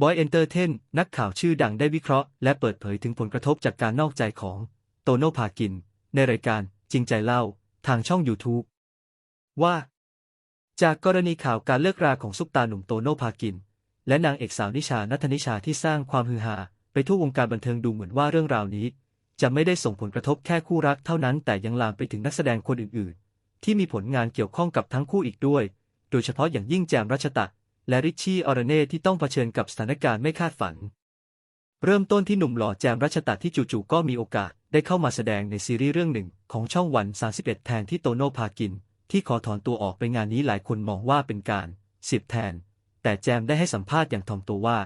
บอยเอนเตอร์เทน นักข่าวชื่อดังได้วิเคราะห์และเปิดเผยถึงผลกระทบจากการนอกใจของ โตโน่พากิน ในรายการจริงใจเล่า ทางช่อง YouTube ว่า จากกรณีข่าวการเลิกราของซุปตาหนุ่มโตโน่พากิน และนางเอกสาวนิชานัทนิชาที่สร้างความฮือฮาไปทั่ววงการบันเทิงดูเหมือนว่าเรื่องราวนี้ จะไม่ได้ส่งผลกระทบแค่คู่รักเท่านั้นแต่ยังลามไปถึงนักแสดงคนอื่น ๆ ที่มีผลงานเกี่ยวข้องกับทั้งคู่อีกด้วย โดยเฉพาะอย่างยิ่งแจมรัชตะ และริชชี่ออร์เน่ที่ต้องเผชิญกับสถานการณ์ไม่คาดฝัน เริ่มต้นที่หนุ่มหล่อแจมรัชตะที่จู่ๆก็มีโอกาสได้เข้ามาแสดงในซีรีส์เรื่องหนึ่งของช่องวัน 31 แทนที่โตโน่พากิน ที่ขอถอนตัวออกไปงานนี้หลายคนมองว่าเป็นการเสียบแทน แต่แจมได้ให้สัมภาษณ์อย่างถ่อมตัวว่า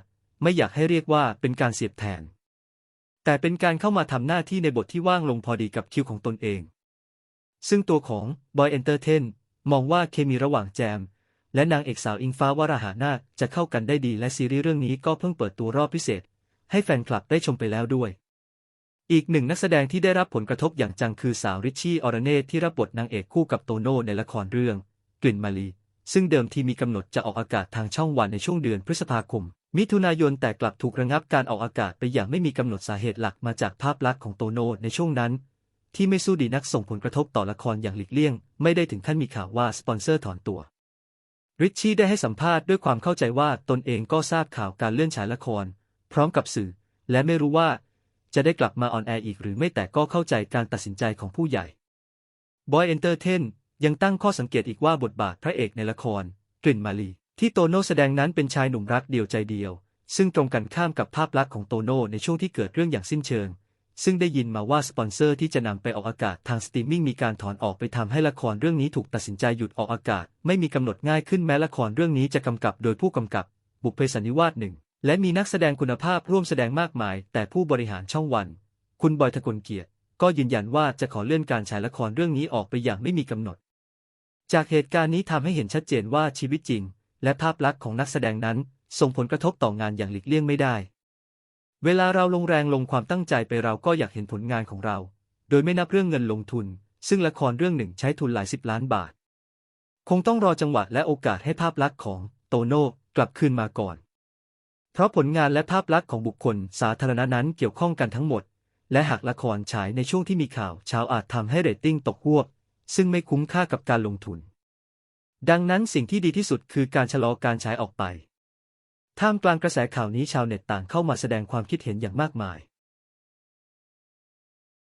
ไม่อยากให้เรียกว่าเป็นการเสียบแทน แต่เป็นการเข้ามาทำหน้าที่ในบทที่ว่างลงพอดีกับคิวของตนเอง ซึ่งตัวของบอยเอนเตอร์เทนมองว่าเคมีระหว่างแจม และนางเอกสาวอิงฟ้าวราหานาจะเข้ากันได้ดีและซีรีส์เรื่องนี้ก็เพิ่งเปิดตัวรอบพิเศษ ให้แฟนคลับได้ชมไปแล้วด้วย อีกหนึ่งนักแสดงที่ได้รับผลกระทบอย่างจังคือสาวริชชี่ออร์เน่ที่รับบทนางเอกคู่กับโตโน่ในละครเรื่อง กลิ่นมาลี ซึ่งเดิมทีมีกำหนดจะออกอากาศทางช่องวันในช่วงเดือนพฤษภาคม มิถุนายนแต่กลับถูกระงับการออกอากาศไปอย่างไม่มีกำหนดสาเหตุหลักมาจากภาพลักษณ์ของโตโน่ในช่วงนั้น ที่ไม่สู้ดีนักส่งผลกระทบต่อละครอย่างหลีกเลี่ยง ไม่ได้ถึงขั้นมีข่าวว่าสปอนเซอร์ถอนตัว ริชชี่ได้ให้สัมภาษณ์ด้วยความเข้าใจว่าตนเองก็ทราบข่าวการเลื่อนฉายละคร พร้อมกับสื่อ และไม่รู้ว่าจะได้กลับมาออนแอร์อีกหรือไม่แต่ก็เข้าใจการตัดสินใจของผู้ใหญ่บอยเอนเตอร์เทนยังตั้งข้อสังเกตอีกว่าบทบาทพระเอกในละคร กลิ่นมาลี ที่โตโน่แสดงนั้นเป็นชายหนุ่มรักเดียวใจเดียว ซึ่งตรงกันข้ามกับภาพลักษณ์ของโตโน่ในช่วงที่เกิดเรื่องอย่างสิ้นเชิง ซึ่งได้ยินมาว่าสปอนเซอร์ที่จะนำไปออกอากาศทางสตรีมมิ่งมีการถอนออกไปทำให้ละครเรื่องนี้ถูกตัดสินใจหยุดออกอากาศ ไม่มีกำหนดง่ายขึ้นแม้ละครเรื่องนี้จะกำกับโดยผู้กำกับ บุพเพสันนิวาสหนึ่งและมีนักแสดงคุณภาพร่วมแสดงมากมาย แต่ผู้บริหารช่องวัน คุณบอยทะกลเกียรติ ก็ยืนยันว่าจะขอเลื่อนการฉายละครเรื่องนี้ออกไปอย่างไม่มีกำหนด จากเหตุการณ์นี้ทำให้เห็นชัดเจนว่าชีวิตจริง และภาพลักษณ์ของนักแสดงนั้น ส่งผลกระทบต่องานอย่างหลีกเลี่ยงไม่ได้ เวลาเราลงแรงลงความตั้งใจไปเราก็อยากเห็นผลงานของเรา โดยไม่นับเรื่องเงินลงทุน ซึ่งละครเรื่องหนึ่งใช้ทุนหลายสิบล้านบาท คงต้องรอจังหวะและโอกาสให้ภาพลักษณ์ของโตโน่กลับคืนมาก่อน เพราะผลงานและภาพลักษณ์ของบุคคลสาธารณะนั้นเกี่ยวข้องกันทั้งหมด และหากละครฉายในช่วงที่มีข่าวช้าอาจทำให้เรตติ้งตกหัวซึ่งไม่คุ้มค่ากับการลงทุน ดังนั้นสิ่งที่ดีที่สุดคือการชะลอการฉายออกไป ท่ามกลางกระแสข่าวนี้ชาวเน็ตต่างเข้ามาแสดงความคิดเห็นอย่างมากมาย